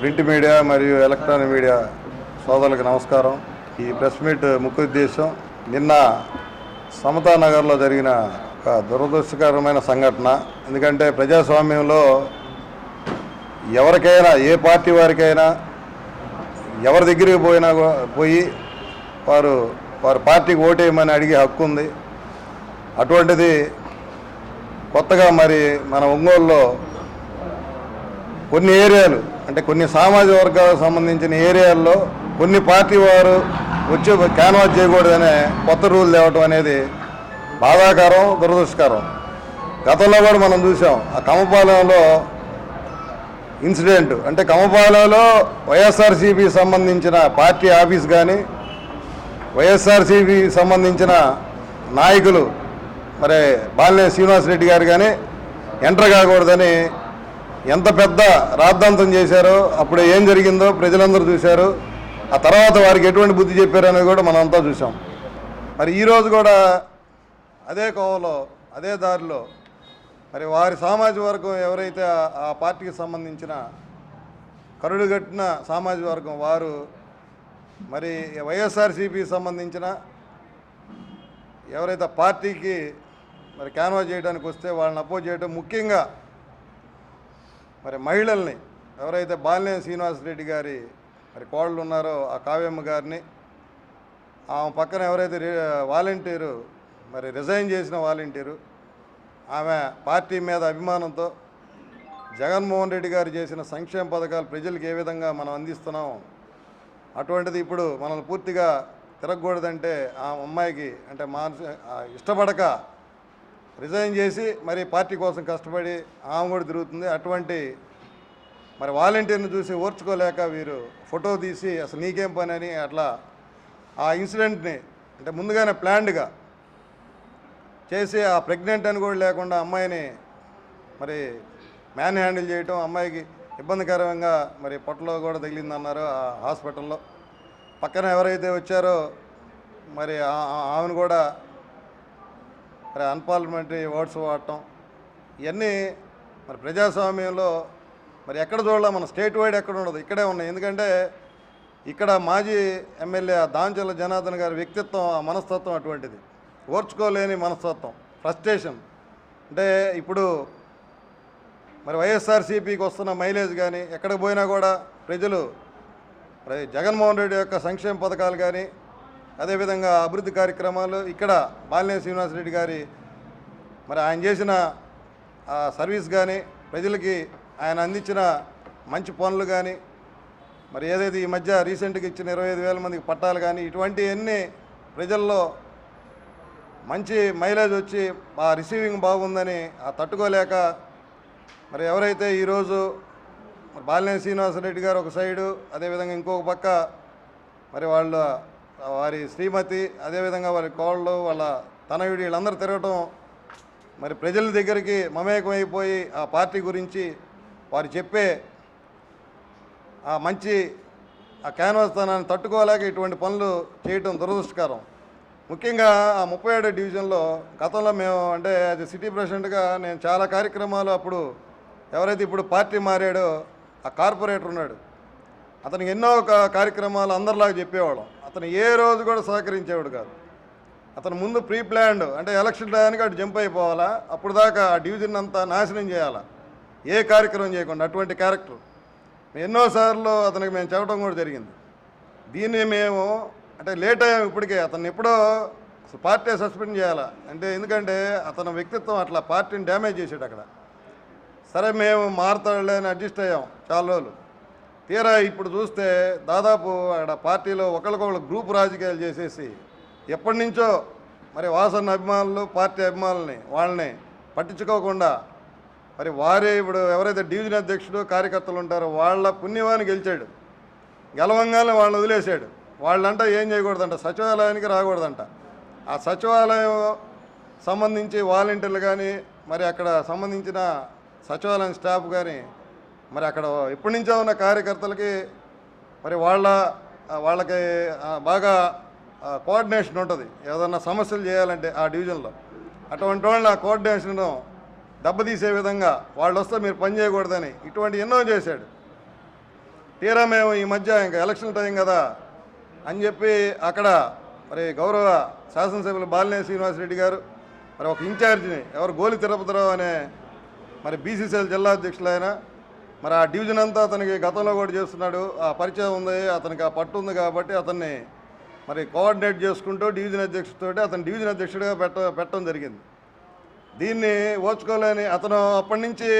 Print media మరియు electronic media సోదరులకు నమస్కారం. ఈ ప్రెస్ మీట్ ముఖ్య ఉద్దేశం నిన్న సమతా నగర్లో జరిగిన ఒక దురదృష్టకరమైన సంఘటన. ఎందుకంటే ప్రజాస్వామ్యంలో ఎవరికైనా ఏ పార్టీ వారికైనా ఎవరి దగ్గరికి పోయినా పోయి వారు వారి పార్టీకి ఓటేయమని అడిగే హక్కు ఉంది. అటువంటిది కొత్తగా మరి మన ఒంగోలులో కొన్ని ఏరియాలు అంటే కొన్ని సామాజిక వర్గాలకు సంబంధించిన ఏరియాల్లో కొన్ని పార్టీ వారు వచ్చి క్యాన్వాస్ చేయకూడదనే కొత్త రూల్ తేవటం అనేది బాధాకరం దురదృష్టకరం. గతంలో కూడా మనం చూసాం ఆ కమపాలెంలో ఇన్సిడెంట్. అంటే కమపాలెంలో వైఎస్ఆర్సీపీ సంబంధించిన పార్టీ ఆఫీస్ కానీ వైఎస్ఆర్సీపీ సంబంధించిన నాయకులు మరి బాలినేని శ్రీనివాసరెడ్డి గారు కానీ ఎంటర్ కాకూడదని ఎంత పెద్ద రాద్ధాంతం చేశారో అప్పుడు ఏం జరిగిందో ప్రజలందరూ చూశారు. ఆ తర్వాత వారికి ఎటువంటి బుద్ధి చెప్పారు అనేది కూడా మనం అంతా చూసాం మరి ఈరోజు కూడా అదే కోవలో అదే దారిలో మరి వారి సామాజిక వర్గం ఎవరైతే ఆ- పార్టీకి సంబంధించిన కరుడుగట్టిన సామాజిక వర్గం వారు మరి వైఎస్ఆర్సీపీకి సంబంధించిన ఎవరైతే పార్టీకి మరి క్యాన్వాస్ చేయడానికి వస్తే వాళ్ళని అపోజ్ చేయడం ముఖ్యంగా మరి మహిళల్ని ఎవరైతే బాలినేని శ్రీనివాసరెడ్డి గారి మరి కోళ్ళు ఉన్నారో ఆ కావ్యమ్మ గారిని ఆమె పక్కన ఎవరైతే వాలంటీరు మరి రిజైన్ చేసిన వాలంటీరు ఆమె పార్టీ మీద అభిమానంతో జగన్మోహన్ రెడ్డి గారు చేసిన సంక్షేమ పథకాలు ప్రజలకు ఏ విధంగా మనం అందిస్తున్నాం అటువంటిది ఇప్పుడు మనల్ని పూర్తిగా తిరగకూడదంటే ఆ అమ్మాయికి అంటే మానసి ఇష్టపడక రిజైన్ చేసి మరి పార్టీ కోసం కష్టపడి ఆమె కూడా తిరుగుతుంది. అటువంటి మరి వాలంటీర్ని చూసి ఓర్చుకోలేక వీరు ఫోటో తీసి అసలు నీకేం పని అని అట్లా ఆ ఇన్సిడెంట్ని అంటే ముందుగానే ప్లాన్డ్గా చేసి ఆ ప్రెగ్నెంట్ అని కూడా లేకుండా అమ్మాయిని మరి మ్యాన్ హ్యాండిల్ చేయటం అమ్మాయికి ఇబ్బందికరంగా మరి పొట్టలో కూడా తగిలిందన్నారు ఆ హాస్పిటల్లో. పక్కన ఎవరైతే వచ్చారో మరి ఆ- ఆ- ఆమెను కూడా మరి అన్పార్లమెంటరీ వర్డ్స్ వాడటం ఇవన్నీ మరి ప్రజాస్వామ్యంలో మరి ఎక్కడ చూడాలి మన స్టేట్ వైడ్ ఎక్కడ ఉండదు ఇక్కడే ఉన్నాయి. ఎందుకంటే ఇక్కడ మాజీ ఎమ్మెల్యే దాంచల జనార్దన్ గారి వ్యక్తిత్వం ఆ మనస్తత్వం అటువంటిది. ఓర్చుకోలేని మనస్తత్వం ఫ్రస్ట్రేషన్. అంటే ఇప్పుడు మరి వైఎస్ఆర్సీపీకి వస్తున్న మైలేజ్ కానీ ఎక్కడికి పోయినా కూడా ప్రజలు మరి జగన్మోహన్ రెడ్డి యొక్క సంక్షేమ పథకాలు కానీ అదేవిధంగా అభివృద్ధి కార్యక్రమాలు ఇక్కడ బాలినేని శ్రీనివాసరెడ్డి గారి మరి ఆయన చేసిన సర్వీస్ కానీ ప్రజలకి ఆయన అందించిన మంచి పనులు కానీ మరి ఏదైతే ఈ మధ్య రీసెంట్గా ఇచ్చిన ఇరవై ఐదు వేల మందికి పట్టాలు కానీ ఇటువంటివన్నీ ప్రజల్లో మంచి మైలేజ్ వచ్చి ఆ రిసీవింగ్ బాగుందని ఆ తట్టుకోలేక మరి ఎవరైతే ఈరోజు మరి బాలినేని శ్రీనివాసరెడ్డి గారు ఒక సైడు అదేవిధంగా ఇంకొక పక్క మరి వాళ్ళ వారి శ్రీమతి అదేవిధంగా వారి కోళ్ళు వాళ్ళ తనయుడు వీళ్ళందరూ తిరగటం మరి ప్రజల దగ్గరికి మమేకమైపోయి ఆ పార్టీ గురించి వారు చెప్పే ఆ మంచి ఆ క్యాన్వాస్ స్థానాన్ని తట్టుకోలేక ఇటువంటి పనులు చేయటం దురదృష్టకరం. ముఖ్యంగా ఆ ముప్పై ఏడో డివిజన్లో గతంలో మేము అంటే యాజ్ సిటీ ప్రెసిడెంట్గా నేను చాలా కార్యక్రమాలు అప్పుడు ఎవరైతే ఇప్పుడు పార్టీ మారాడో ఆ కార్పొరేటర్ ఉన్నాడు. అతనికి ఎన్నో కార్యక్రమాలు అందరిలాగా చెప్పేవాళ్ళం. అతను ఏ రోజు కూడా సహకరించేవాడు కాదు. అతను ముందు ప్రీ ప్లాన్డ్ అంటే ఎలక్షన్ టయానికి అటు జంప్ అయిపోవాలా అప్పుడు దాకా ఆ డివిజన్ అంతా నాశనం చేయాలా? ఏ కార్యక్రమం చేయకుండా అటువంటి క్యారెక్టర్. ఎన్నోసార్లు అతనికి మేము చెప్పడం కూడా జరిగింది. దీన్ని మేము అంటే లేట్ అయ్యాం ఇప్పటికే అతన్ని ఎప్పుడో పార్టీ సస్పెండ్ చేయాలా? అంటే ఎందుకంటే అతని వ్యక్తిత్వం అట్లా పార్టీని డ్యామేజ్ చేసాడు అక్కడ. సరే మేము మారుతాడులే అని అడ్జస్ట్ అయ్యాం చాలా రోజులు. తీరా ఇప్పుడు చూస్తే దాదాపు అక్కడ పార్టీలో ఒకరికొకరు గ్రూప్ రాజకీయాలు చేసేసి ఎప్పటి నుంచో మరి వాసన్న అభిమానులు పార్టీ అభిమానుల్ని వాళ్ళని పట్టించుకోకుండా మరి వారే ఇప్పుడు ఎవరైతే డివిజన్ అధ్యక్షుడు కార్యకర్తలు ఉంటారో వాళ్ళ పుణ్యవాన్ని గెలిచాడు. గెలవంగానే వాళ్ళని వదిలేశాడు. వాళ్ళంట ఏం చేయకూడదంట? సచివాలయానికి రాకూడదంట. ఆ సచివాలయం సంబంధించి వాలంటీర్లు కానీ మరి అక్కడ సంబంధించిన సచివాలయం స్టాఫ్ కానీ మరి అక్కడ ఎప్పటి నుంచో ఉన్న కార్యకర్తలకి మరి వాళ్ళ వాళ్ళకి బాగా కోఆర్డినేషన్ ఉంటుంది. ఏదన్నా సమస్యలు చేయాలంటే ఆ డివిజన్లో. అటువంటి వాళ్ళని ఆ కోఆర్డినేషన్ దెబ్బతీసే విధంగా వాళ్ళు వస్తే మీరు పని చేయకూడదని ఇటువంటి ఎన్నో చేశాడు. తీరా మేము ఈ మధ్య ఇంకా ఎలక్షన్ టైం కదా అని చెప్పి అక్కడ మరి గౌరవ శాసనసభ్యులు బాలినేని శ్రీనివాసరెడ్డి గారు మరి ఒక ఇన్ఛార్జిని ఎవరు గోలి తిరుపతిరావు అనే మరి బీసీసీఎల్ జిల్లా అధ్యక్షులైనా మరి ఆ డివిజన్ అంతా అతనికి గతంలో కూడా చేస్తున్నాడు. ఆ పరిచయం ఉంది అతనికి ఆ పట్టు ఉంది కాబట్టి అతన్ని మరి కోఆర్డినేట్ చేసుకుంటూ డివిజన్ అధ్యక్షుడితో అతను డివిజన్ అధ్యక్షుడిగా పెట్ట పెట్టడం జరిగింది. దీన్ని ఓచుకోలేని అతను అప్పటి నుంచి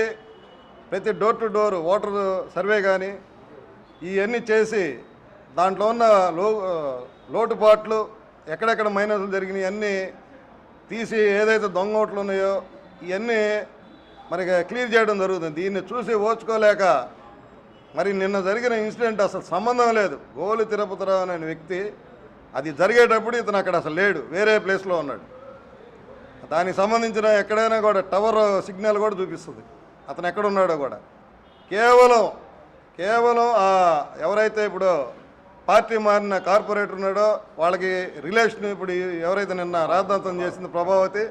ప్రతి door to door voter survey కానీ ఇవన్నీ చేసి దాంట్లో ఉన్న లో లోటుపాట్లు ఎక్కడెక్కడ మైనస్లు జరిగినాయి అన్నీ తీసి ఏదైతే దొంగ ఓట్లు ఉన్నాయో ఇవన్నీ మనకి క్లియర్ చేయడం జరుగుతుంది. దీన్ని చూసి ఓచుకోలేక మరి నిన్న జరిగిన ఇన్సిడెంట్ అసలు సంబంధం లేదు. గోలు తిరుపతిరావు అనే వ్యక్తి అది జరిగేటప్పుడు ఇతను అక్కడ అసలు లేడు. వేరే ప్లేస్లో ఉన్నాడు. దానికి సంబంధించిన ఎక్కడైనా కూడా టవర్ సిగ్నల్ కూడా చూపిస్తుంది. అతను ఎక్కడున్నాడో కూడా. కేవలం కేవలం ఎవరైతే ఇప్పుడు పార్టీ మారిన కార్పొరేటర్ ఉన్నాడో వాళ్ళకి రిలేషన్ ఇప్పుడు ఎవరైతే నిన్న రాద్ధాంతం చేసింది ప్రభావతి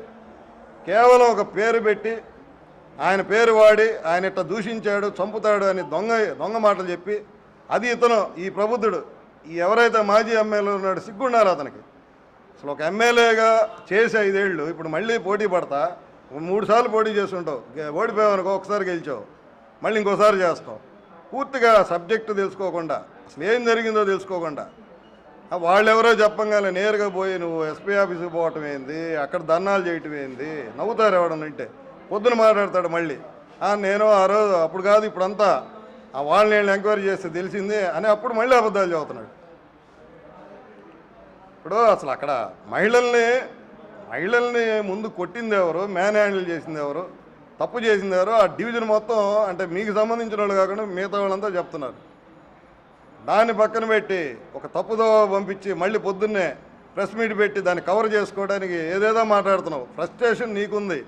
కేవలం ఒక పేరు పెట్టి ఆయన పేరు వాడి ఆయన ఇట్లా దూషించాడు చంపుతాడు అని దొంగ దొంగ మాటలు చెప్పి అది ఇతను ఈ ప్రబుద్ధుడు. ఈ ఎవరైతే మాజీ ఎమ్మెల్యే ఉన్నాడు సిగ్గుండాలి అతనికి. అసలు ఒక ఎమ్మెల్యేగా చేసి ఐదేళ్ళు ఇప్పుడు మళ్ళీ పోటీ పడతా మూడు సార్లు పోటీ చేస్తుంటావు. ఓడిపోయావనుకో ఒకసారి గెలిచావు. మళ్ళీ ఇంకోసారి చేస్తావు. పూర్తిగా సబ్జెక్టు తెలుసుకోకుండా అసలు ఏం జరిగిందో తెలుసుకోకుండా. వాళ్ళు ఎవరో చెప్పంగానే నేరుగా పోయి నువ్వు ఎస్పీ ఆఫీస్కి పోవటం ఏంది? అక్కడ ధర్నాలు చేయటం ఏంది? నవ్వుతారు ఎవడనంటే పొద్దున మాట్లాడతాడు మళ్ళీ. నేను ఆ రోజు అప్పుడు కాదు ఇప్పుడంతా ఆ వాళ్ళని వీళ్ళని ఎంక్వైరీ చేస్తే తెలిసింది అని అప్పుడు మళ్ళీ అబద్ధాలు చదువుతున్నాడు ఇప్పుడు అసలు అక్కడ మహిళల్ని మహిళల్ని ముందు కొట్టింది ఎవరు మ్యాన్ హ్యాండిల్ చేసింది ఎవరు తప్పు చేసింది ఎవరు ఆ డివిజన్ మొత్తం అంటే మీకు సంబంధించిన వాళ్ళు కాకుండా మిగతా వాళ్ళంతా చెప్తున్నారు. దాన్ని పక్కన పెట్టి ఒక తప్పుదో పంపించి మళ్ళీ పొద్దున్నే ప్రెస్ మీట్ పెట్టి దాన్ని కవర్ చేసుకోవడానికి ఏదేదో మాట్లాడుతున్నావు. ఫ్రస్ట్రేషన్ నీకుంది.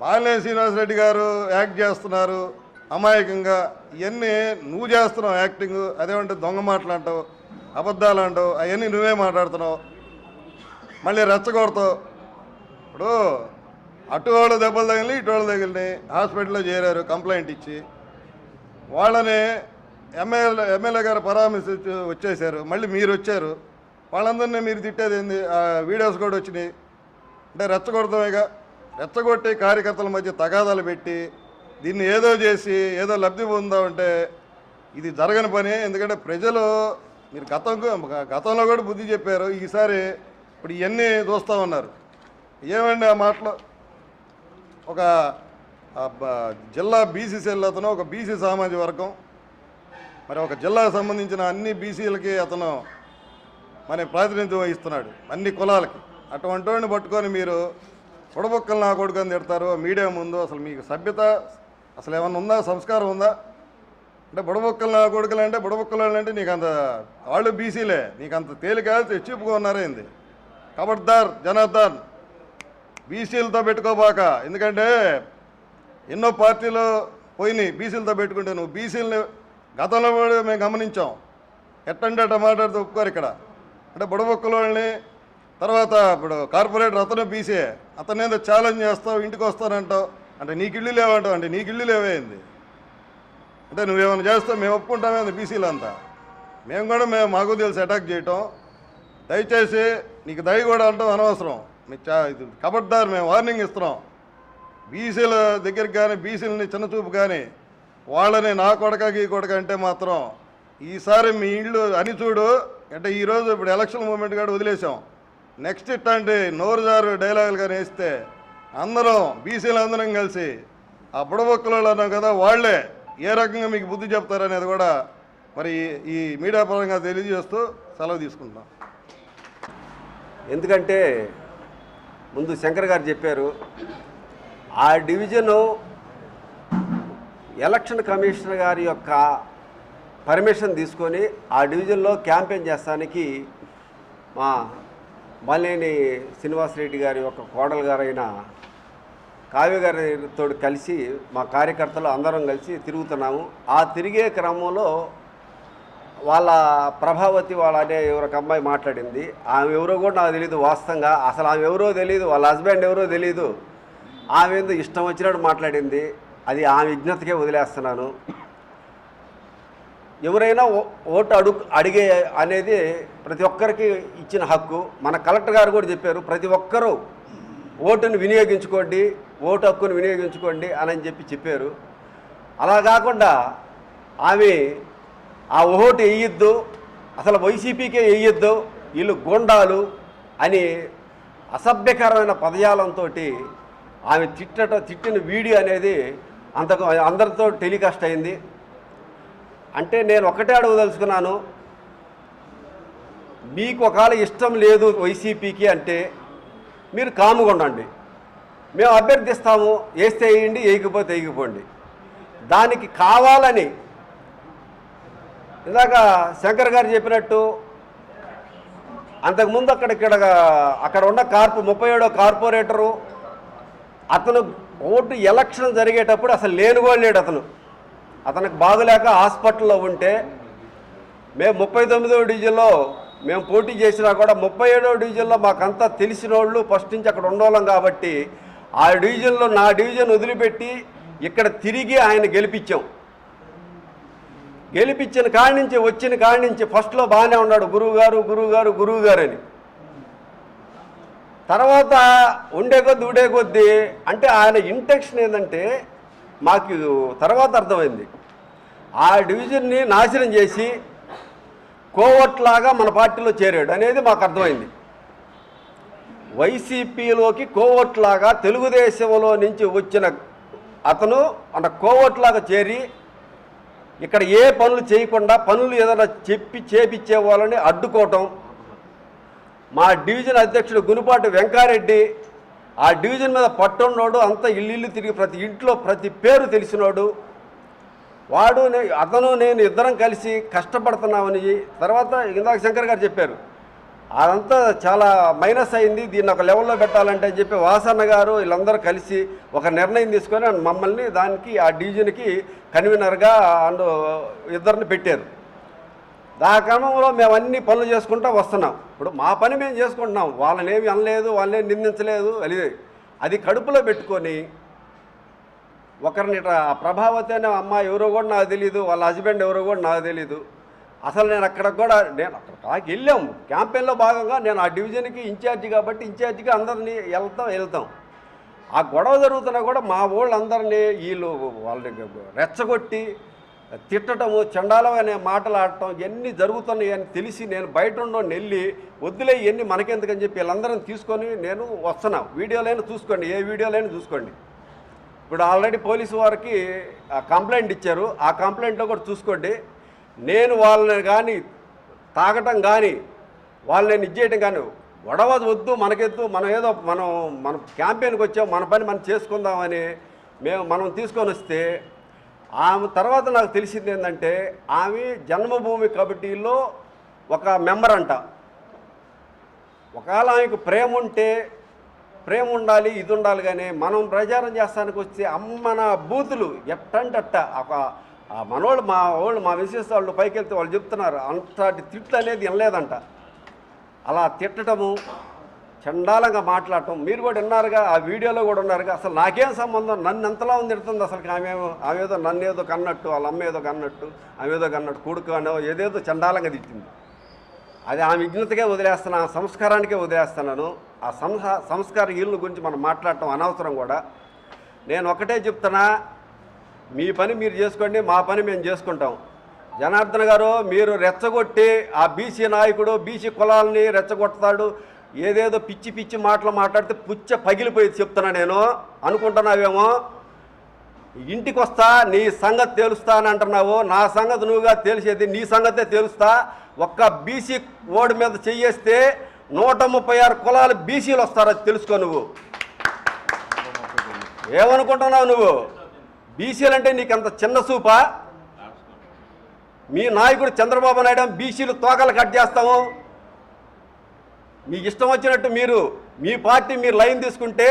బాలినేని శ్రీనివాసరెడ్డి గారు యాక్ట్ చేస్తున్నారు. అమాయకంగా ఇవన్నీ నువ్వు చేస్తున్నావు యాక్టింగ్. అదేమంటే దొంగ మాటలు అబద్ధాలు అంటావు అవన్నీ నువ్వే మాట్లాడుతున్నావు. మళ్ళీ రెచ్చగొడతావు. ఇప్పుడు అటు వాళ్ళు దెబ్బలు తగిలి ఇటు వాళ్ళు తగిలినాయి. హాస్పిటల్లో చేరారు కంప్లైంట్ ఇచ్చి. వాళ్ళని ఎమ్మెల్యే ఎమ్మెల్యే గారు పరామర్శ వచ్చేసారు. మళ్ళీ మీరు వచ్చారు. వాళ్ళందరినీ మీరు తిట్టేది ఏంది? వీడియోస్ కూడా వచ్చినాయి. అంటే రెచ్చగొడతామేగా. రెచ్చగొట్టి కార్యకర్తల మధ్య తగాదాలు పెట్టి దీన్ని ఏదో చేసి ఏదో లబ్ధి పొందామంటే ఇది జరగని పని. ఎందుకంటే ప్రజలు మీరు గతం గతంలో కూడా బుద్ధి చెప్పారు ఈసారి ఇప్పుడు ఇవన్నీ చూస్తూ ఉన్నారు. ఏమండి ఆ మాటలు? ఒక జిల్లా బీసీసీఎల్ అతను ఒక బీసీ సామాజిక వర్గం. మరి ఒక జిల్లాకు సంబంధించిన అన్ని బీసీలకి అతను మరి ప్రాతినిధ్యం వహిస్తున్నాడు అన్ని కులాలకి. అటువంటి వాడిని పట్టుకొని మీరు పొడబొక్కలు నా కొడుకు అని తిడతారు మీడియా ముందు అసలు మీకు సభ్యత అసలు ఏమన్నా ఉందా సంస్కారం ఉందా? అంటే బుడబొక్కలు నా కొడుకులు అంటే బుడబొక్కలు అంటే నీకు అంత వాళ్ళు బీసీలే నీకు అంత తేలిక చీపుగా ఉన్నారేంది. కబడ్దార్ జనార్దన్ బీసీలతో పెట్టుకోబాక. ఎందుకంటే ఎన్నో పార్టీలు పోయినాయి బీసీలతో పెట్టుకుంటే నువ్వు బీసీలని గతంలో కూడా మేము గమనించాం. ఎట్టంటే అట్ట మాట్లాడితే ఒప్పుకోరు ఇక్కడ. అంటే బుడబొక్కల వాళ్ళని తర్వాత ఇప్పుడు కార్పొరేటర్ అతను బీసీ. అతను ఏదో ఛాలెంజ్ చేస్తావు ఇంటికి వస్తానంటావు. అంటే నీకు ఇల్లు లేవంటావు అంటే నీకు ఇల్లు లేవేంది? అంటే నువ్వేమైనా చేస్తావు మేము ఒప్పుకుంటామేంది బీసీలు అంతా మేము కూడా మేము మాకు తెలిసి అటాక్ చేయటం. దయచేసి నీకు దయ కూడా అంటాం అనవసరం. మీ చా ఇది కబడ్దారు మేము వార్నింగ్ ఇస్తున్నాం. బీసీల దగ్గరికి కానీ బీసీలని చిన్నచూపు కానీ వాళ్ళని నా కొడక ఈ కొడక అంటే మాత్రం ఈసారి మీ ఇళ్ళు అని చూడు. అంటే ఈరోజు ఇప్పుడు ఎలక్షన్ మూమెంట్ కూడా వదిలేసాం నెక్స్ట్ ఇట్లాంటి నోరుజారు డైలాగులు కానీ వేస్తే అందరం బీసీలు అందరం కలిసి ఆ బుడబొక్కలు అన్నాం కదా వాళ్ళే ఏ రకంగా మీకు బుద్ధి చెప్తారనేది కూడా మరి ఈ- ఈ మీడియా పరంగా తెలియజేస్తూ సెలవు తీసుకుంటున్నాం. ఎందుకంటే ముందు శంకర్ గారు చెప్పారు ఆ డివిజను ఎలక్షన్ కమిషనర్ గారి యొక్క పర్మిషన్ తీసుకొని ఆ డివిజన్లో క్యాంపెయిన్ చేస్తానికి మా మల్లేని శ్రీనివాసరెడ్డి గారి యొక్క కోడలు గారైన కావ్య గారితో కలిసి మా కార్యకర్తలు అందరం కలిసి తిరుగుతున్నాము. ఆ తిరిగే క్రమంలో వాళ్ళ ప్రభావతి వాళ్ళ అనే ఎవరొక అమ్మాయి మాట్లాడింది. ఆమె ఎవరో కూడా నాకు తెలియదు వాస్తవంగా. అసలు ఆమె ఎవరో తెలియదు వాళ్ళ హస్బెండ్ ఎవరో తెలియదు ఆమె ఎందుకు ఇష్టం వచ్చినట్టు మాట్లాడింది. అది ఆమె విజ్ఞతకే వదిలేస్తున్నాను. ఎవరైనా ఓ- ఓటు అడుగు అడిగే అనేది ప్రతి ఒక్కరికి ఇచ్చిన హక్కు. మన కలెక్టర్ గారు కూడా చెప్పారు ప్రతి ఒక్కరూ ఓటును వినియోగించుకోండి ఓటు హక్కును వినియోగించుకోండి అని చెప్పి చెప్పారు. అలా కాకుండా ఆమె ఆ ఓటు వేయొద్దు అసలు వైసీపీకే వేయొద్దు వీళ్ళు గోండాలు అని అసభ్యకరమైన పదజాలంతో ఆమె తిట్టట తిట్టిన వీడియో అనేది అంతకు అందరితో టెలికాస్ట్ అయింది. అంటే నేను ఒకటే అడగదలుచుకున్నాను. మీకు ఒకవేళ ఇష్టం లేదు వైసీపీకి అంటే మీరు కాముగా ఉండండి. మేము అభ్యర్థిస్తాము వేస్తే వేయండి వేయకపోతే వేయకపోండి. దానికి కావాలని ఇందాక శంకర్ గారు చెప్పినట్టు అంతకుముందు అక్కడ ఇక్కడ అక్కడ ఉన్న కార్పొ ముప్పై ఏడో కార్పొరేటరు అతను ఓటు ఎలక్షన్ జరిగేటప్పుడు అసలు లేనుగోలేడు అతను. అతనికి బాగలేక హాస్పిటల్లో ఉంటే మేము ముప్పై తొమ్మిదో డివిజన్లో మేము పోటీ చేసినా కూడా ముప్పై ఏడో డివిజన్లో మాకంతా తెలిసిన వాళ్ళు ఫస్ట్ నుంచి అక్కడ ఉండోళ్ళం కాబట్టి ఆ డివిజన్లో నా డివిజన్ వదిలిపెట్టి ఇక్కడ తిరిగి ఆయన గెలిపించాం. గెలిపించిన కాడి నుంచి వచ్చిన కాడి నుంచి ఫస్ట్లో బాగానే ఉన్నాడు గురువుగారు గురువుగారు గురువుగారు అని. తర్వాత ఉండే కొద్ది ఉండే కొద్దీ అంటే ఆయన ఇంటెక్షన్ ఏంటంటే మాకు తర్వాత అర్థమైంది. ఆ డివిజన్ని నాశనం చేసి కోవట్లాగా మన పార్టీలో చేరాడు అనేది మాకు అర్థమైంది. వైసీపీలోకి కోవట్లాగా తెలుగుదేశంలో నుంచి వచ్చిన అతను మన కోవట్లాగా చేరి ఇక్కడ ఏ పనులు చేయకుండా పనులు ఏదైనా చెప్పి చేపించే వాళ్ళని అడ్డుకోవటం. మా డివిజన్ అధ్యక్షుడు గునుపాటి వెంకారెడ్డి ఆ డివిజన్ మీద పట్టున్నోడు అంతా ఇల్లు ఇల్లు తిరిగి ప్రతి ఇంట్లో ప్రతి పేరు తెలిసినోడు. వాడు అతను నేను ఇద్దరం కలిసి కష్టపడుతున్నామని తర్వాత ఇందాక శంకర్ గారు చెప్పారు. అదంతా చాలా మైనస్ అయింది. దీన్ని ఒక లెవెల్లో పెట్టాలంటే అని చెప్పి వాసన్న గారు వీళ్ళందరూ కలిసి ఒక నిర్ణయం తీసుకొని మమ్మల్ని దానికి ఆ డివిజన్కి కన్వీనర్గా అండ్ ఇద్దరిని పెట్టారు. దా క్రమంలో మేము అన్ని పనులు చేసుకుంటూ వస్తున్నాం. ఇప్పుడు మా పని మేము చేసుకుంటున్నాం. వాళ్ళనేమి అనలేదు వాళ్ళని నిందించలేదు అది అది కడుపులో పెట్టుకొని ఒకరిని ఆ ప్రభావతి అనే అమ్మాయి ఎవరో కూడా నాకు తెలియదు వాళ్ళ హస్బెండ్ ఎవరో కూడా నాకు తెలియదు అసలు నేను అక్కడ కూడా నేను అక్కడ కాకి వెళ్ళాం. క్యాంపెయిన్లో భాగంగా నేను ఆ డివిజన్కి ఇన్ఛార్జి కాబట్టి ఇన్ఛార్జిగా అందరినీ వెళ్తాం వెళ్తాం. ఆ గొడవ జరుగుతున్నా కూడా మా వాళ్ళందరినీ వీళ్ళు వాళ్ళని రెచ్చగొట్టి తిట్టటము చండాలమైన మాటలు ఆడటం ఇవన్నీ జరుగుతున్నాయని అని తెలిసి నేను బయట ఉండని వెళ్ళి వద్దులే ఇవన్నీ మనకెందుకని చెప్పి వీళ్ళందరిని తీసుకొని నేను వస్తున్నా. వీడియోలైనా చూసుకోండి. ఏ వీడియోలైనా చూసుకోండి. ఇప్పుడు ఆల్రెడీ పోలీసు వారికి ఆ కంప్లైంట్ ఇచ్చారు. ఆ కంప్లైంట్లో కూడా చూసుకోండి. నేను వాళ్ళని కానీ తాగటం కానీ వాళ్ళని ఇచ్చేయటం కానీ గొడవది వద్దు మనకెద్దు మనం ఏదో మనం మన క్యాంపెయిన్కి వచ్చాం మన పని మనం చేసుకుందామని మేము మనం తీసుకొని వస్తే ఆమె తర్వాత నాకు తెలిసింది ఏంటంటే ఆమె జన్మభూమి కమిటీలో ఒక మెంబర్ అంట. ఒకవేళ ఆమెకు ప్రేమ ఉంటే ప్రేమ ఉండాలి ఇది ఉండాలి కానీ మనం ప్రచారం చేస్తానికి వచ్చే అమ్మన బూతులు ఎట్టంటట్ట. ఒక మనోళ్ళు మా వాళ్ళు మా విశేష వాళ్ళు పైకి వెళ్తే వాళ్ళు చెప్తున్నారు అంతటి తిట్లు అనేది వినలేదంట. అలా తిట్టడము చండాలంగా మాట్లాడటం. మీరు కూడా విన్నారుగా ఆ వీడియోలో కూడా ఉన్నారుగా. అసలు నాకేం సంబంధం? నన్ను ఎంతలా ఉంది తిడుతుంది అసలు ఆమె ఆమె ఏదో నన్ను ఏదో కన్నట్టు వాళ్ళ అమ్మ ఏదో కన్నట్టు ఆమె ఏదో కన్నట్టు కొడుకు అనో ఏదేదో చండాలంగా తిట్టింది. అది ఆ విఘ్నతకే వదిలేస్తాను ఆ సంస్కారానికే వదిలేస్తున్నాను. ఆ సంస సంస్కార ఇళ్ళ గురించి మనం మాట్లాడటం అనవసరం కూడా. నేను ఒకటే చెప్తున్నా మీ పని మీరు చేసుకోండి మా పని మేము చేసుకుంటాం. జనార్దన్ గారు మీరు రెచ్చగొట్టి ఆ బీసీ నాయకుడు బీసీ కులాలని రెచ్చగొడతాడు. ఏదేదో పిచ్చి పిచ్చి మాటలు మాట్లాడితే పుచ్చ పగిలిపోయి చెప్తున్నా నేను. అనుకుంటున్నావేమో? ఇంటికి వస్తా నీ సంగతి తేలుస్తా అని అంటున్నావు. నా సంగతి నువ్వుగా తేల్చేది నీ సంగతే తేలుస్తా. ఒక్క బీసీ ఓడి మీద చెయ్యేస్తే నూట ముప్పై ఆరు కులాలు బీసీలు వస్తారో తెలుసుకో నువ్వు. ఏమనుకుంటున్నావు నువ్వు? బీసీలు అంటే నీకు అంత చిన్న చూపా మీ నాయకుడు చంద్రబాబు నాయుడు బీసీలు తోకలు కట్ చేస్తాము. మీకు ఇష్టం వచ్చినట్టు మీరు మీ పార్టీ మీరు లైన్ తీసుకుంటే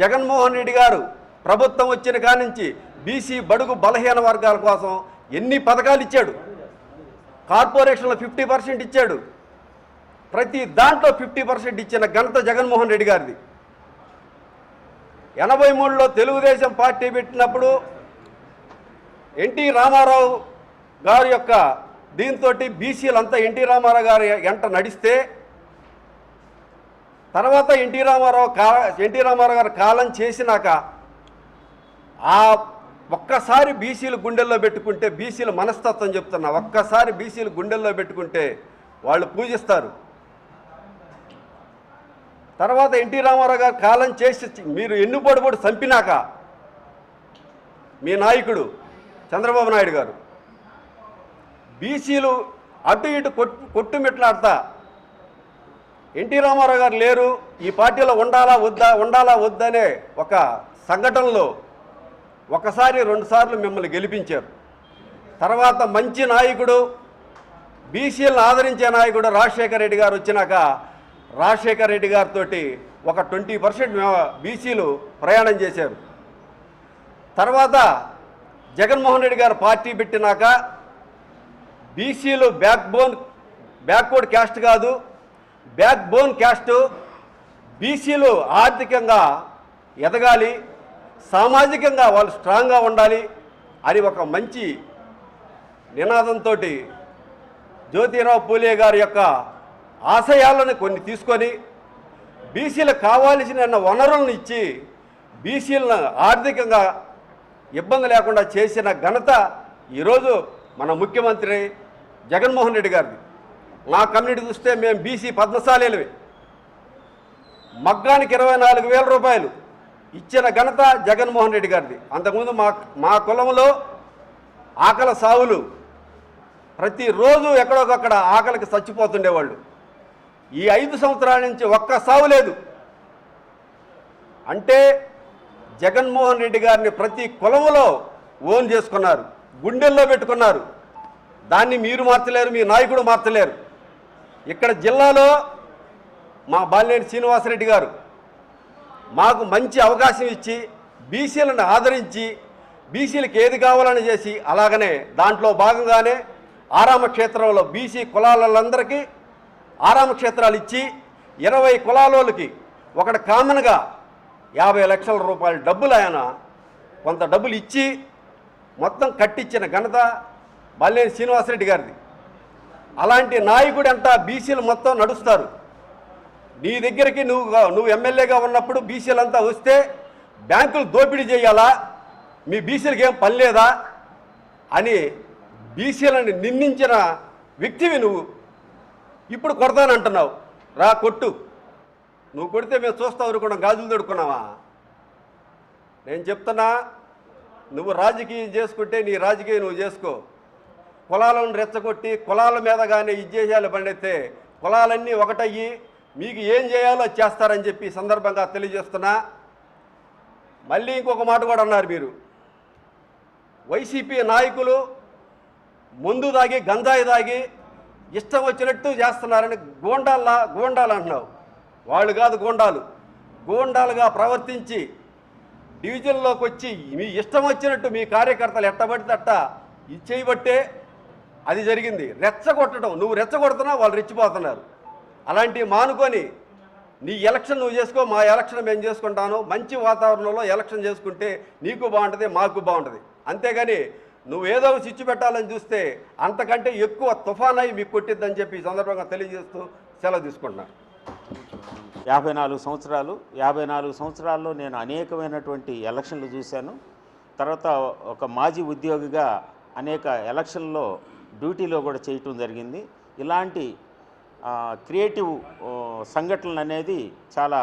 జగన్మోహన్ రెడ్డి గారు ప్రభుత్వం వచ్చిన కానించి బీసీ బడుగు బలహీన వర్గాల కోసం ఎన్ని పథకాలు ఇచ్చాడు? కార్పొరేషన్లో ఫిఫ్టీ పర్సెంట్ ఇచ్చాడు. ప్రతి దాంట్లో ఫిఫ్టీ పర్సెంట్ ఇచ్చిన ఘనత జగన్మోహన్ రెడ్డి గారిది. ఎనభై మూడులో తెలుగుదేశం పార్టీ పెట్టినప్పుడు ఎన్టీ రామారావు గారి యొక్క దీంతో బీసీలంతా ఎన్టీ రామారావు గారి ఎంట నడిస్తే తర్వాత ఎన్టీ రామారావు కా ఎన్టీ రామారావు గారు కాలం చేసినాక ఆ ఒక్కసారి బీసీలు గుండెల్లో పెట్టుకుంటే బీసీల మనస్తత్వం చెప్తున్నా ఒక్కసారి బీసీలు గుండెల్లో పెట్టుకుంటే వాళ్ళు పూజిస్తారు. తర్వాత ఎన్టీ రామారావు గారు కాలం చేసి మీరు ఎన్నుబడి పొడి చంపినాక మీ నాయకుడు చంద్రబాబు నాయుడు గారు బీసీలు అటు ఇటు కొట్టు కొట్టుమిట్లాడతా ఎన్టీ రామారావు గారు లేరు. ఈ పార్టీలో ఉండాలా వద్దా ఉండాలా వద్దనే ఒక సంఘటనలో ఒకసారి రెండుసార్లు మిమ్మల్ని గెలిపించారు. తర్వాత మంచి నాయకుడు బీసీలను ఆదరించే నాయకుడు రాజశేఖర రెడ్డి గారు వచ్చినాక రాజశేఖర రెడ్డి గారితో ఒక ట్వంటీ పర్సెంట్ బీసీలు ప్రయాణం చేశారు. తర్వాత జగన్మోహన్ రెడ్డి గారు పార్టీ పెట్టినాక బీసీలు బ్యాక్ బోన్ బ్యాక్వర్డ్ క్యాస్ట్ కాదు. బ్యాక్ బోన్ క్యాస్ట్ బీసీలు ఆర్థికంగా ఎదగాలి సామాజికంగా వాళ్ళు స్ట్రాంగ్గా ఉండాలి అని ఒక మంచి నినాదంతో జ్యోతిరావు పూలే గారి యొక్క ఆశయాలను కొన్ని తీసుకొని బీసీలకు కావాల్సిన వనరులను ఇచ్చి బీసీలను ఆర్థికంగా ఇబ్బంది లేకుండా చేసిన ఘనత ఈరోజు మన ముఖ్యమంత్రి జగన్మోహన్ రెడ్డి గారిది. మా కమ్యూనిటీ చూస్తే మేము బీసీ పద్మశాలీలవి మగ్గానికి ఇరవై నాలుగు వేల రూపాయలు ఇచ్చిన ఘనత జగన్మోహన్ రెడ్డి గారిది. అంతకుముందు మా మా కులంలో ఆకలి సావులు ప్రతిరోజు ఎక్కడొకక్కడ ఆకలికి చచ్చిపోతుండేవాళ్ళు. ఈ ఐదు సంవత్సరాల నుంచి ఒక్క సావు లేదు. అంటే జగన్మోహన్ రెడ్డి గారిని ప్రతి కులములో ఓన్ చేసుకున్నారు గుండెల్లో పెట్టుకున్నారు. దాన్ని మీరు మార్చలేరు మీ నాయకుడు మార్చలేరు. ఇక్కడ జిల్లాలో మా బాలినేని శ్రీనివాసరెడ్డి గారు మాకు మంచి అవకాశం ఇచ్చి బీసీలను ఆదరించి బీసీలకు ఏది కావాలని చేసి అలాగనే దాంట్లో భాగంగానే ఆరామ క్షేత్రంలో బీసీ కులాలందరికీ ఆరామ క్షేత్రాలు ఇచ్చి ఇరవై కులాలోళ్ళకి ఒకటి కామన్గా యాభై లక్షల రూపాయల డబ్బులు ఆయన కొంత డబ్బులు ఇచ్చి మొత్తం కట్టించిన ఘనత బల్లేని శ్రీనివాసరెడ్డి గారిది. అలాంటి నాయకుడు అంతా బీసీలు మొత్తం నడుస్తారు? నీ దగ్గరికి నువ్వు నువ్వు ఎమ్మెల్యేగా ఉన్నప్పుడు బీసీలంతా వస్తే బ్యాంకులు దోపిడీ చేయాలా? మీ బీసీలకు ఏం పని లేదా? అని బీసీలను నిందించిన వ్యక్తివి నువ్వు. ఇప్పుడు కొడతానంటున్నావు రా కొట్టు. నువ్వు కొడితే మేము చూస్తా అనుకున్నాం గాజులు తొడుక్కున్నావా? నేను చెప్తున్నా నువ్వు రాజకీయం చేసుకుంటే నీ రాజకీయం నువ్వు చేసుకో. కులాలను రెచ్చగొట్టి కులాల మీద కానీ ఇచ్చేసేయాలి పండితే కులాలన్నీ ఒకటయ్యి మీకు ఏం చేయాలో చేస్తారని చెప్పి సందర్భంగా తెలియజేస్తున్నా. మళ్ళీ ఇంకొక మాట కూడా అన్నారు మీరు. వైసీపీ నాయకులు ముందు దాగి గంజాయి దాగి ఇష్టం వచ్చినట్టు చేస్తున్నారని గోండాల్లా గోండాలు అంటున్నావు. వాళ్ళు కాదు గోండాలు. గోండాలుగా ప్రవర్తించి డివిజన్లోకి వచ్చి మీ ఇష్టం వచ్చినట్టు మీ కార్యకర్తలు ఎట్టబడితే అట్ట ఇది చేయబట్టే అది జరిగింది. రెచ్చగొట్టడం. నువ్వు రెచ్చగొడుతున్నావు వాళ్ళు రెచ్చిపోతున్నారు. అలాంటివి మానుకొని నీ ఎలక్షన్ నువ్వు చేసుకో మా ఎలక్షన్ మేము చేసుకుంటాను. మంచి వాతావరణంలో ఎలక్షన్ చేసుకుంటే నీకు బాగుంటుంది మాకు బాగుంటుంది. అంతేగాని నువ్వు ఏదో ఒక చిచ్చు పెట్టాలని చూస్తే అంతకంటే ఎక్కువ తుఫాన్ అయి మీకు కొట్టిద్దని చెప్పి ఈ సందర్భంగా తెలియజేస్తూ సెలవు తీసుకుంటున్నాను యాభై నాలుగు సంవత్సరాలు యాభై నాలుగు సంవత్సరాల్లో నేను అనేకమైనటువంటి ఎలక్షన్లు చూశాను. తర్వాత ఒక మాజీ ఉద్యోగిగా అనేక ఎలక్షన్లో డ్యూటీలో కూడా చేయటం జరిగింది. ఇలాంటి క్రియేటివ్ సంఘటనలు అనేది చాలా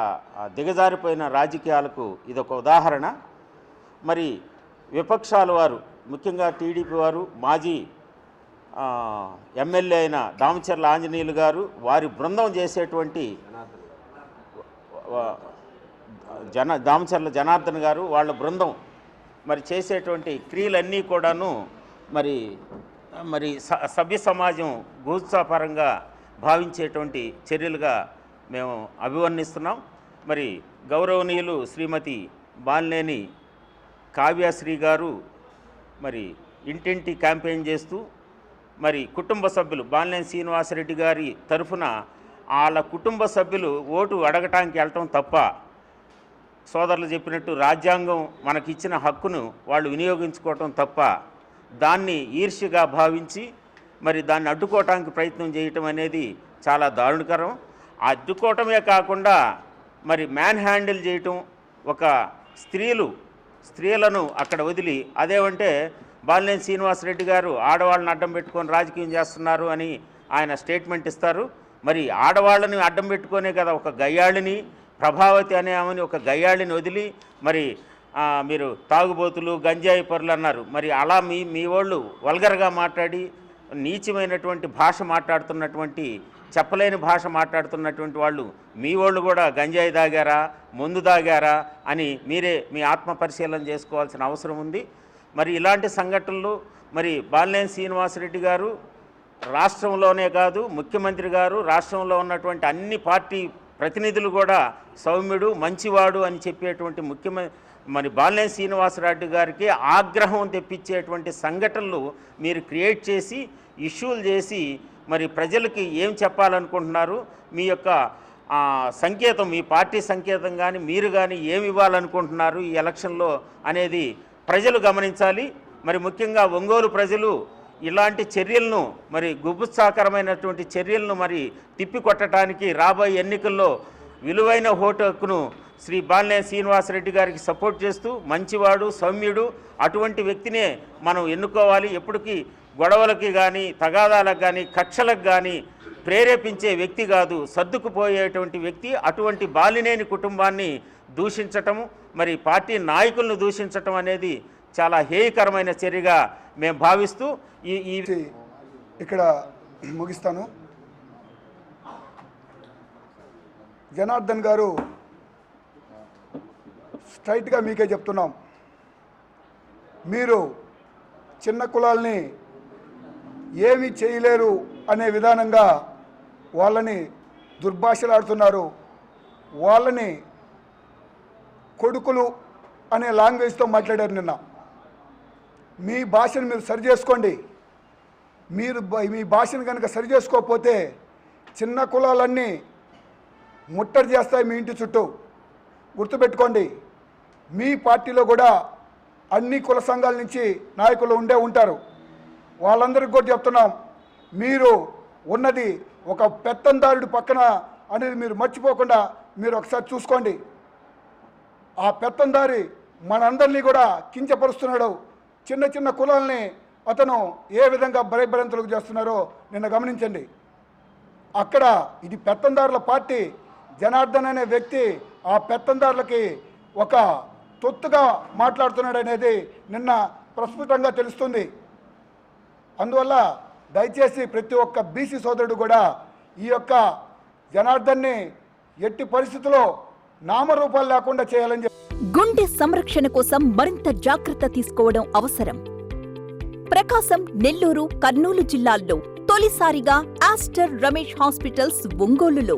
దిగజారిపోయిన రాజకీయాలకు ఇదొక ఉదాహరణ. మరి విపక్షాల వారు ముఖ్యంగా టీడీపీ వారు మాజీ ఎమ్మెల్యే అయిన దామచర్ల ఆంజనేయులు గారు వారి బృందం చేసేటువంటి జన దామచర్ల జనార్దన్ గారు వాళ్ళ బృందం. మరి చేసేటువంటి క్రియలన్నీ కూడాను మరి మరి స- సభ్య సమాజం గూత్సాపరంగా భావించేటువంటి చర్యలుగా మేము అభివర్ణిస్తున్నాం. మరి గౌరవనీయులు శ్రీమతి బాలినేని కావ్యశ్రీ గారు మరి ఇంటింటి క్యాంపెయిన్ చేస్తూ మరి కుటుంబ సభ్యులు బాలినేని శ్రీనివాసరెడ్డి గారి తరఫున వాళ్ళ కుటుంబ సభ్యులు ఓటు అడగటానికి వెళ్ళటం తప్ప సోదరులు చెప్పినట్టు రాజ్యాంగం మనకిచ్చిన హక్కును వాళ్ళు వినియోగించుకోవటం తప్ప దాన్ని ఈర్ష్యగా భావించి మరి దాన్ని అడ్డుకోవటానికి ప్రయత్నం చేయటం అనేది చాలా దారుణకరం. ఆ అడ్డుకోవటమే కాకుండా మరి మ్యాన్ హ్యాండిల్ చేయటం ఒక స్త్రీలు స్త్రీలను అక్కడ వదిలి అదేమంటే బాలినేని శ్రీనివాసరెడ్డి గారు ఆడవాళ్ళని అడ్డం పెట్టుకొని రాజకీయం చేస్తున్నారు అని ఆయన స్టేట్మెంట్ ఇస్తారు. మరి ఆడవాళ్ళని అడ్డం పెట్టుకునే కదా ఒక గయ్యాళిని ప్రభావతి అనే ఆమెని ఒక గయ్యాళిని వదిలి మరి మీరు తాగుబోతులు గంజాయి పరులు అన్నారు. మరి అలా మీ మీ వాళ్ళు వల్గర్గా మాట్లాడి నీచమైనటువంటి భాష మాట్లాడుతున్నటువంటి చెప్పలేని భాష మాట్లాడుతున్నటువంటి వాళ్ళు మీ వాళ్ళు కూడా గంజాయి దాగారా ముందు దాగారా అని మీరే మీ ఆత్మ పరిశీలన చేసుకోవాల్సిన అవసరం ఉంది. మరి ఇలాంటి సంఘటనలు మరి బాలినేని శ్రీనివాసరెడ్డి గారు రాష్ట్రంలోనే కాదు ముఖ్యమంత్రి గారు రాష్ట్రంలో ఉన్నటువంటి అన్ని పార్టీ ప్రతినిధులు కూడా సౌమ్యుడు మంచివాడు అని చెప్పేటువంటి ముఖ్యమంత్రి మరి బాలినేని శ్రీనివాసరెడ్డి గారికి ఆగ్రహం తెప్పించేటువంటి సంఘటనలు మీరు క్రియేట్ చేసి ఇష్యూలు చేసి మరి ప్రజలకి ఏం చెప్పాలనుకుంటున్నారు? మీ యొక్క సంకేతం మీ పార్టీ సంకేతం కానీ మీరు కానీ ఏమి ఇవ్వాలనుకుంటున్నారు ఈ ఎలక్షన్లో అనేది ప్రజలు గమనించాలి. మరి ముఖ్యంగా ఒంగోలు ప్రజలు ఇలాంటి చర్యలను మరి గుబుత్సాకరమైనటువంటి చర్యలను మరి తిప్పికొట్టడానికి రాబోయే ఎన్నికల్లో విలువైన హోటకును శ్రీ బాలనే శ్రీనివాసరెడ్డి గారికి సపోర్ట్ చేస్తూ మంచివాడు సౌమ్యుడు అటువంటి వ్యక్తినే మనం ఎన్నుకోవాలి. ఎప్పటికీ గొడవలకి కానీ తగాదాలకు కానీ కక్షలకు కానీ ప్రేరేపించే వ్యక్తి కాదు. సర్దుకుపోయేటువంటి వ్యక్తి అటువంటి బాలినేని కుటుంబాన్ని దూషించటము మరి పార్టీ నాయకులను దూషించటం అనేది చాలా హేయకరమైన చర్యగా మేము భావిస్తూ ఈ ఇక్కడ ముగిస్తాను. జనార్దన్ గారు స్ట్రైట్గా మీకే చెప్తున్నాం. మీరు చిన్న కులాల్ని ఏమి చేయలేరు అనే విధానంగా వాళ్ళని దుర్భాషలాడుతున్నారు. వాళ్ళని కొడుకులు అనే లాంగ్వేజ్తో మాట్లాడారు నిన్న. మీ భాషను మీరు సరి చేసుకోండి. మీరు మీ భాషను కనుక సరి చేసుకోకపోతే చిన్న కులాలన్నీ ముట్టడి చేస్తాయి మీ ఇంటి చుట్టూ. గుర్తుపెట్టుకోండి మీ పార్టీలో కూడా అన్ని కుల సంఘాల నుంచి నాయకులు ఉండే ఉంటారు. వాళ్ళందరికీ కూడా చెప్తున్నాం మీరు ఉన్నది ఒక పెత్తందారుడి పక్కన అనేది మీరు మర్చిపోకుండా మీరు ఒకసారి చూసుకోండి. ఆ పెత్తందారి మనందరినీ కూడా కించపరుస్తున్నాడు. చిన్న చిన్న కులాల్ని అతను ఏ విధంగా భయభ్రంతులకు చేస్తున్నారో నిన్న గమనించండి. అక్కడ ఇది పెత్తందారుల పార్టీ జనార్దన్ అనే వ్యక్తి ఆ పెత్తందారులకి ఒక తొత్తుగా మాట్లాడుతున్నాడు అనేది నిన్న ప్రస్ఫుటంగా తెలుస్తుంది. అందువల్ల దయచేసి ప్రతి ఒక్క బీసీ సోదరుడు కూడా ఈ యొక్క జనార్దన్ని ఎట్టి పరిస్థితుల్లో నామరూపాలు లేకుండా చేయాలని చెప్పి గుండె సంరక్షణ కోసం మరింత జాగ్రత్త తీసుకోవడం అవసరం. ప్రకాశం నెల్లూరు కర్నూలు జిల్లాల్లో తొలిసారిగా ఆస్టర్ రమేష్ హాస్పిటల్స్ ఒంగోలులో.